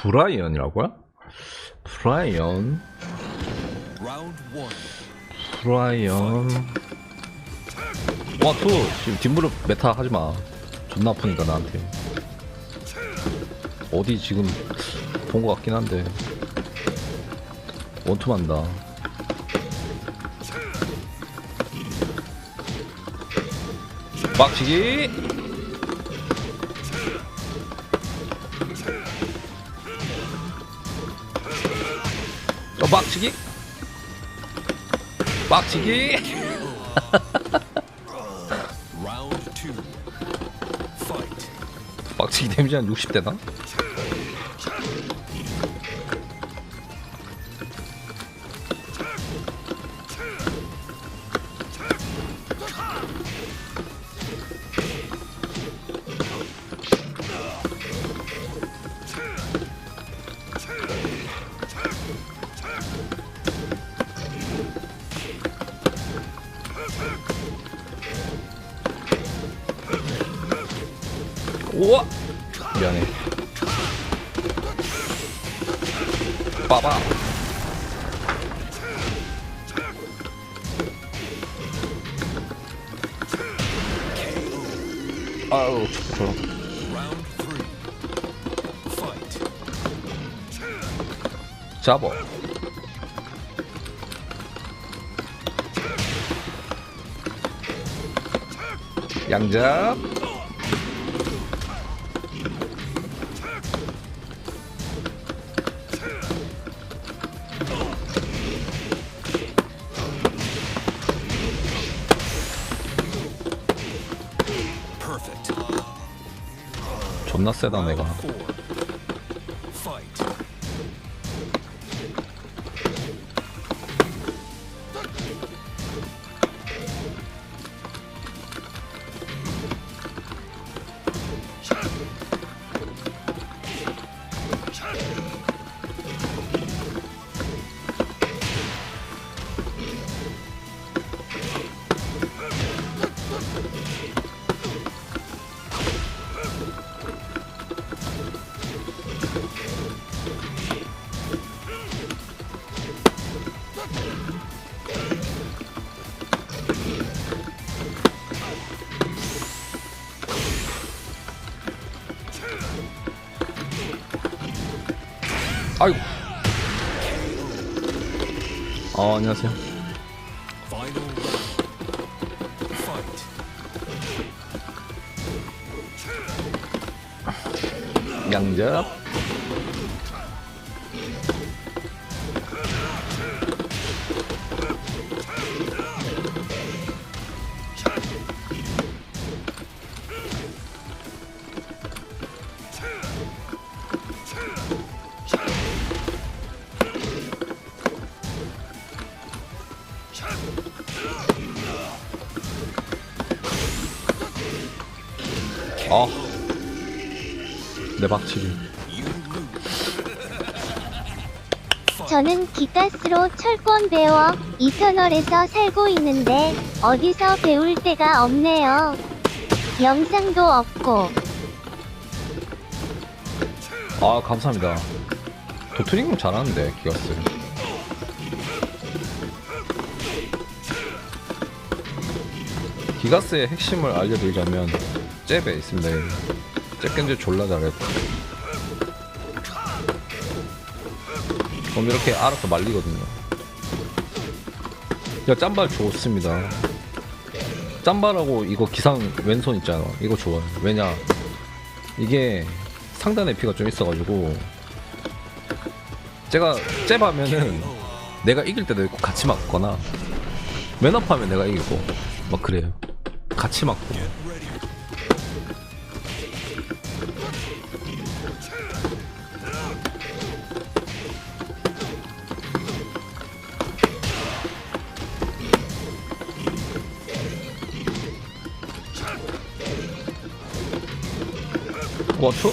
브라이언이라고요? 브라이언. 브라이언? 와투 지금 뒷무릎 메타 하지마. 존나 아프니까 나한테. 어디 지금 본 것 같긴 한데. 원투 만다. 막치기 막치기 막치기. 막치기 데미지 한 60대나? 우와! 미안해. 빠바. 아우. Fight. 잡어. 양잡. 존나 세다 내가. 아이고. 어, 안녕하세요. 양잡. 아, 내 박치기. 저는 기가스로 철권 배워 이터널에서 살고 있는데 어디서 배울 데가 없네요. 영상도 없고 아 감사합니다 도트링 잘하는데 기가스 기가스의 핵심을 알려드리자면 잽에 있습니다. 잽 견제 졸라 잘해 그럼 이렇게 알아서 말리거든요. 야 짬발 좋습니다. 짬발하고 이거 기상 왼손 있잖아. 이거 좋아요. 왜냐? 이게 상단에 피가 좀 있어가지고 제가 잽하면은 내가 이길 때도 있고 같이 맞거나 맨업하면 내가 이기고 막 그래요. 같이 맞고 초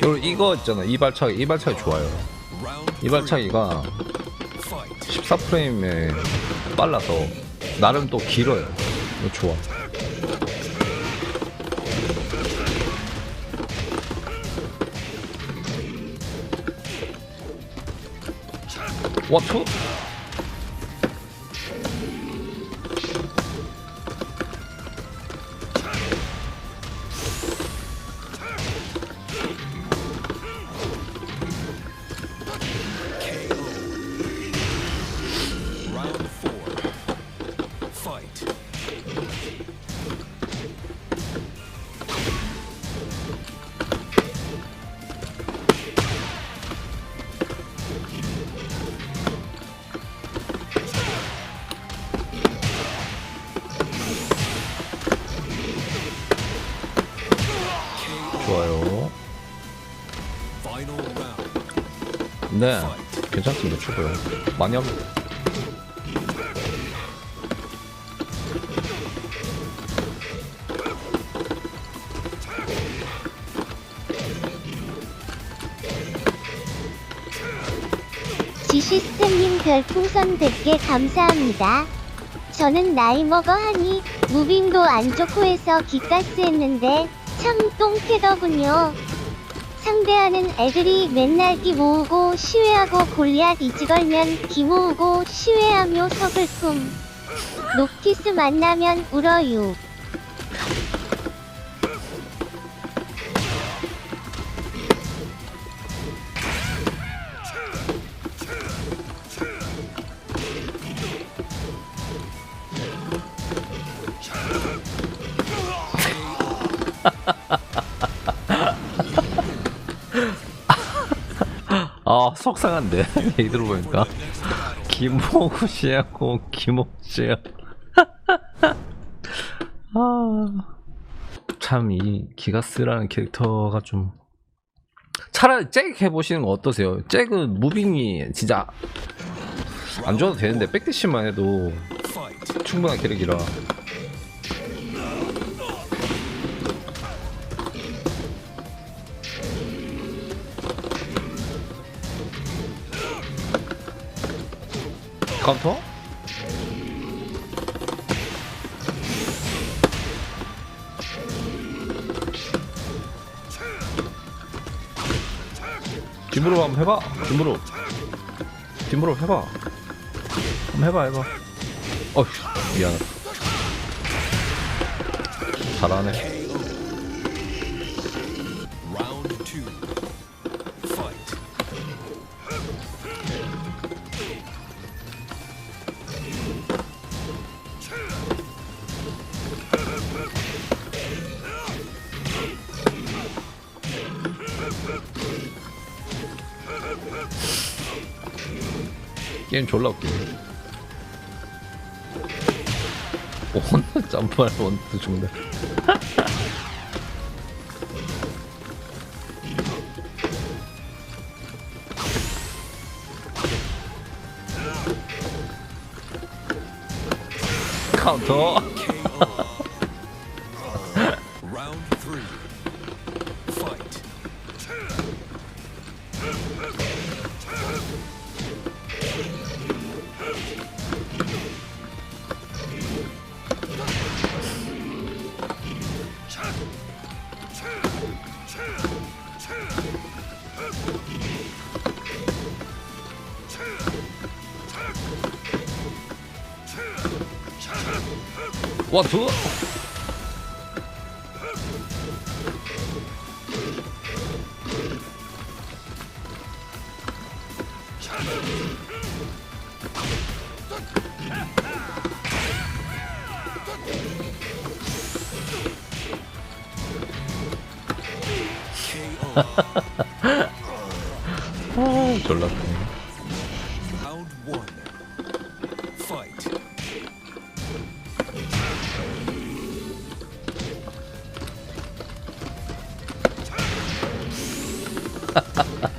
그리고 이거 있잖아. 이발차기 이발차기 좋아요. 이발차기가 14프레임에 빨라서 나름 또 길어요. 이거 좋아. 와초 네 괜찮습니다 최고요 많이 합니다 지시스템님 별풍선 100개 감사합니다. 저는 나이 먹어 하니 무빙도 안 좋고 해서 기가스 했는데 참 똥캐더군요. 상대하는 애들이 맨날 기 모으고 시외하고 골리앗 이지걸면 기 모으고 시외하며 서글픔. 녹티스 만나면 울어요. 속상한데 얘기 들어보니까 김호구 씨하고 김호 씨야 아참 이 기가스라는 캐릭터가 좀 차라리 잭 해보시는 거 어떠세요? 잭은 무빙이 진짜 안 좋아도 되는데 백대시만 해도. 충분한 캐릭이라 카운터? 뒷무릎 한번 해봐. 뒷무릎. 뒷무릎 해봐. 한번 해봐 해봐. 어휴 미안하다. 잘하네 게임 졸라 웃기네 원 점프할 원투 죽네 카운터. Round three. Fight. 원투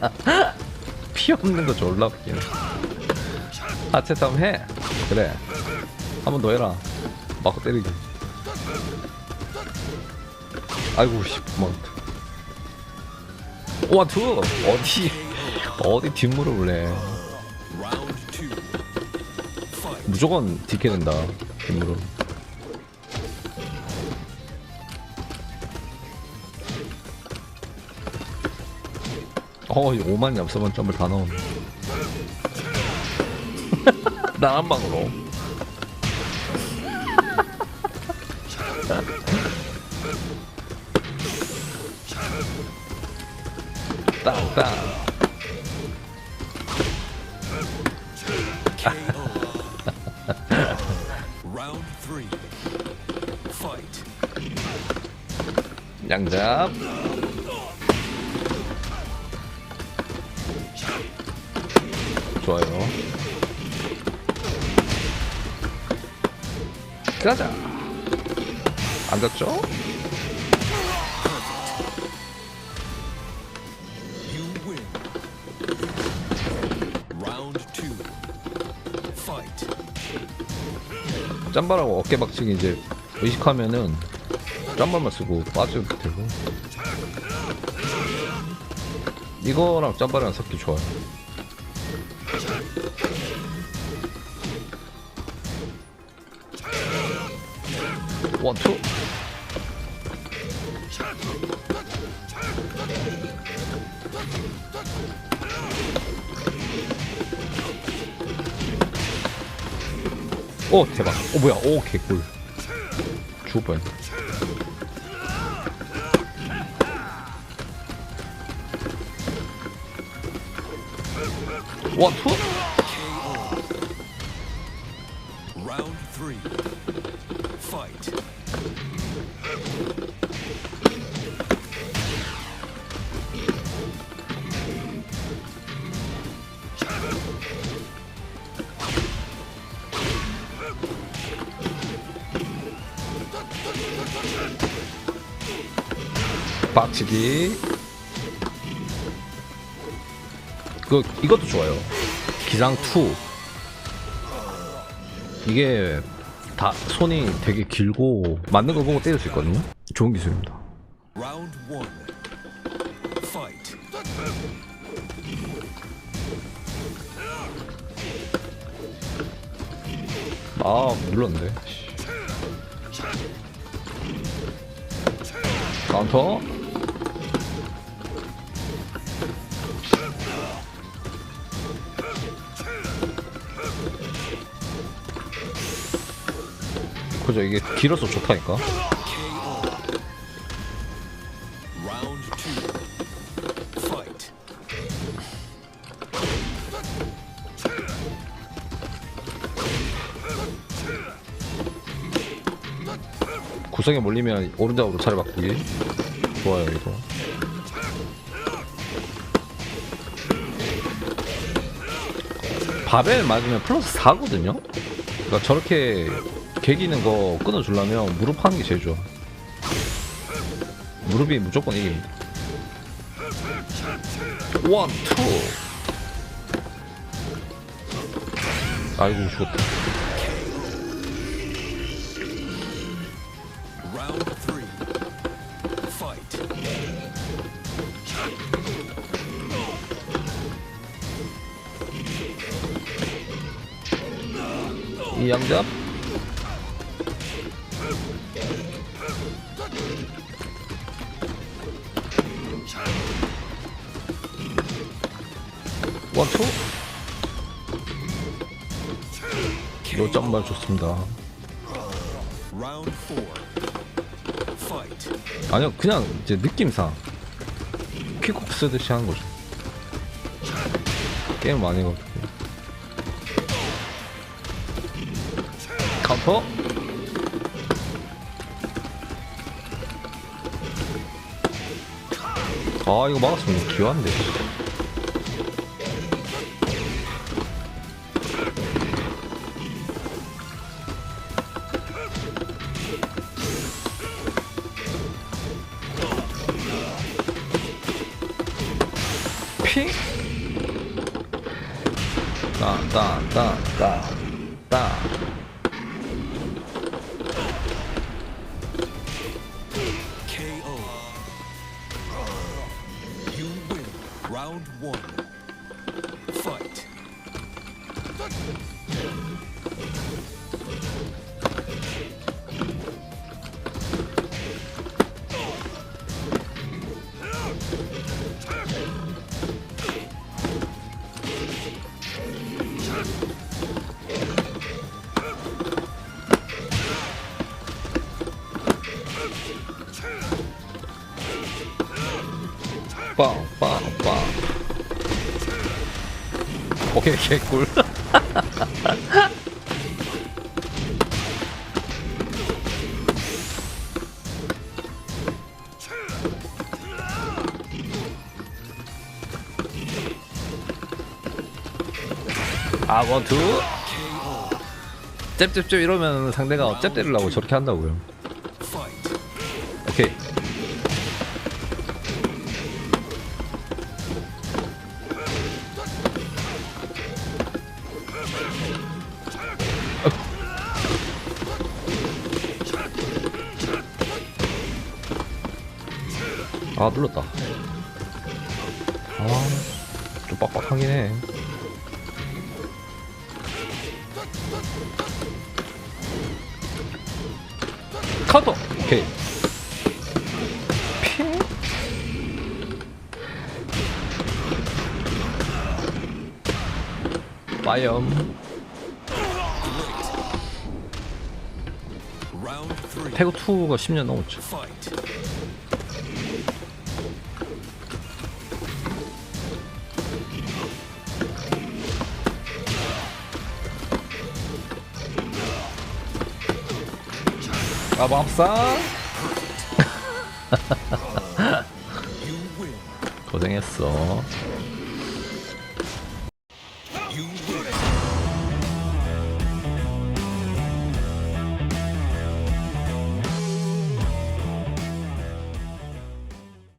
피 없는 거 졸라 웃기네 하체 싸움 해. 그래. 한 번 더 해라. 맞고 때리기. 아이고 씨 그만. 와투 어디 어디 two. Fight. 무조건 디게 된다 뒷무릎 어, 이 5만 엽서번 점을 다 넣었네. 나한 방으로. Fight. 양잡. 좋아요. 가자. 앉았죠? 짬바라고 어깨 박치기 이제 의식하면은 짬바만 쓰고 빠져도 되고 이거랑 짬바랑 섞기 좋아요 원투 오 대박. 오 뭐야. 오 개꿀. 죽을 뻔 원투 Fight. 박치기. 그 이것도 좋아요. 기장 2 이게 다 손이 되게 길고 맞는 거 보고 때릴 수 있거든요. 좋은 기술입니다. 아 눌렀는데. 카운터 그죠? 이게 길어서 좋다니까. 구석에 몰리면 오른쪽으로 차를 바꾸기. 좋아요 이거. 바벨 맞으면 플러스 4거든요? 그러니까 저렇게 개기는 거 끊어주려면 무릎 하는 게 제일 좋아. 무릎이 무조건 이깁니다. 원, 투 아이고 죽었다. 이 양잡 원투 요 점만 좋습니다 Round four. Fight. 아니요 그냥 이제 느낌상 킥콕 쓰듯이 하는 거죠 게임 많이 거든요 카운터 아 이거 막았으면 기환데 개꿀. 아 원 투. 잽잽잽 이러면 상대가 잽 때리려고 저렇게 한다고요 아 눌렀다. 아좀 빡빡하긴 해. 카운터! 오케이. 핑 three. 태그 2가 10년 넘었죠 아 win. 고생했어